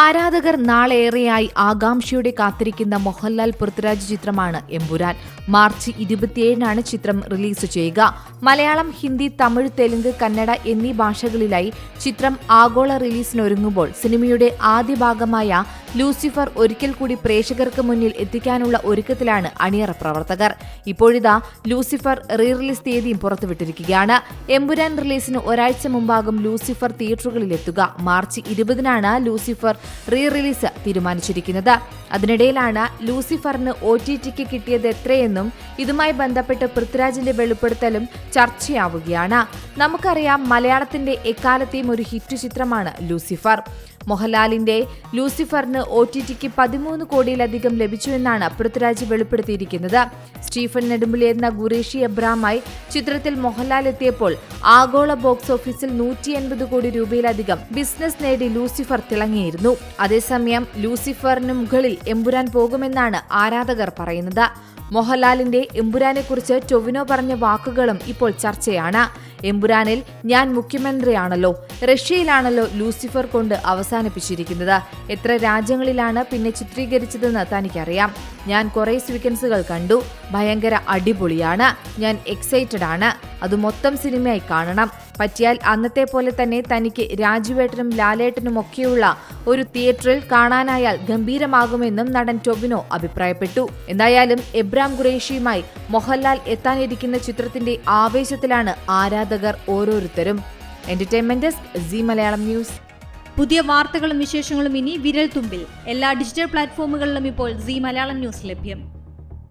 ആരാധകർ നാളേറെയായി ആകാംക്ഷയോടെ കാത്തിരിക്കുന്ന മോഹൻലാൽ പൃഥ്വിരാജ് ചിത്രമാണ് എമ്പുരാൻ. മാർച്ച് ഇരുപത്തിയേഴിനാണ് ചിത്രം റിലീസ് ചെയ്യുക. മലയാളം ഹിന്ദി തമിഴ് തെലുങ്ക് കന്നഡ എന്നീ ഭാഷകളിലായി ചിത്രം ആഗോള റിലീസിനൊരുങ്ങുമ്പോൾ സിനിമയുടെ ആദ്യ ഭാഗമായ ലൂസിഫർ ഒരിക്കൽ കൂടി പ്രേക്ഷകർക്ക് മുന്നിൽ എത്തിക്കാനുള്ള ഒരുക്കത്തിലാണ് അണിയറ പ്രവർത്തകർ. ഇപ്പോഴിതാ ലൂസിഫർ റീ റിലീസ് തീയതിയും പുറത്തുവിട്ടിരിക്കുകയാണ്. എമ്പുരാൻ റിലീസിന് ഒരാഴ്ച മുമ്പാകും ലൂസിഫർ തിയേറ്ററുകളിലെത്തുക. മാർച്ച് ഇരുപതിനാണ് ലൂസിഫർ റീ റിലീസ് തീരുമാനിച്ചിരിക്കുന്നത്. അതിനിടയിലാണ് ലൂസിഫറിന് ഒ ടി ടിക്ക് കിട്ടിയത് എത്രയെന്നും ഇതുമായി ബന്ധപ്പെട്ട് പൃഥ്വിരാജിന്റെ വെളിപ്പെടുത്തലും ചർച്ചയാവുകയാണ്. നമുക്കറിയാം മലയാളത്തിന്റെ എക്കാലത്തെയും ഒരു ഹിറ്റ് ചിത്രമാണ് ലൂസിഫർ. മോഹൻലാലിന്റെ ലൂസിഫറിന് ഒ ടി ടിക്ക് പതിമൂന്ന് കോടിയിലധികം ലഭിച്ചുവെന്നാണ് പൃഥ്വിരാജ് വെളിപ്പെടുത്തിയിരിക്കുന്നത്. സ്റ്റീഫൻ നെടുമ്പുലി എന്ന ഗുറേഷി എബ്രാമായി ചിത്രത്തിൽ മോഹൻലാൽ എത്തിയപ്പോൾ ആഗോള ബോക്സ് ഓഫീസിൽ നൂറ്റി എൺപത് കോടി രൂപയിലധികം ബിസിനസ് നേടി ലൂസിഫർ തിളങ്ങിയിരുന്നു. അതേസമയം ലൂസിഫറിന് മുകളിൽ എമ്പുരാൻ പോകുമെന്നാണ് ആരാധകർ പറയുന്നത്. മോഹൻലാലിന്റെ എമ്പുരാനെക്കുറിച്ച് ടൊവിനോ പറഞ്ഞ വാക്കുകളും ഇപ്പോൾ ചർച്ചയാണ്. എമ്പുരാനിൽ ഞാൻ മുഖ്യമന്ത്രിയാണല്ലോ റഷ്യയിലാണല്ലോ ലൂസിഫർ കൊണ്ട് അവസാനിപ്പിച്ചിരിക്കുന്നത്. എത്ര രാജ്യങ്ങളിലാണ് പിന്നെ ചിത്രീകരിച്ചതെന്ന് തനിക്കറിയാം. ഞാൻ കുറെ സ്വീക്വൻസുകൾ കണ്ടു. ഭയങ്കര അടിപൊളിയാണ്. ഞാൻ എക്സൈറ്റഡ് ആണ്. അത് മൊത്തം സിനിമയായി കാണണം. പറ്റിയാൽ അന്നത്തെ പോലെ തന്നെ തനിക്ക് രാജുവേട്ടനും ലാലേട്ടനും ഒക്കെയുള്ള ഒരു തിയേറ്ററിൽ കാണാനായാൽ ഗംഭീരമാകുമെന്നും നടൻ ടൊബിനോ അഭിപ്രായപ്പെട്ടു. എന്തായാലും എബ്രാം ഖുറേഷിയുമായി മോഹൻലാൽ എത്താനിരിക്കുന്ന ചിത്രത്തിന്റെ ആവേശത്തിലാണ് ആരാധകർ ഓരോരുത്തരും. എന്റർടൈൻമെന്റ് സി മലയാളം ന്യൂസ് പുതിയ വാർത്തകളും വിശേഷങ്ങളും ഇനി വിരൽ തുമ്പിൽ എല്ലാ ഡിജിറ്റൽ പ്ലാറ്റ്ഫോമുകളിലും ഇപ്പോൾ സി മലയാളം ന്യൂസ് ലഭ്യം.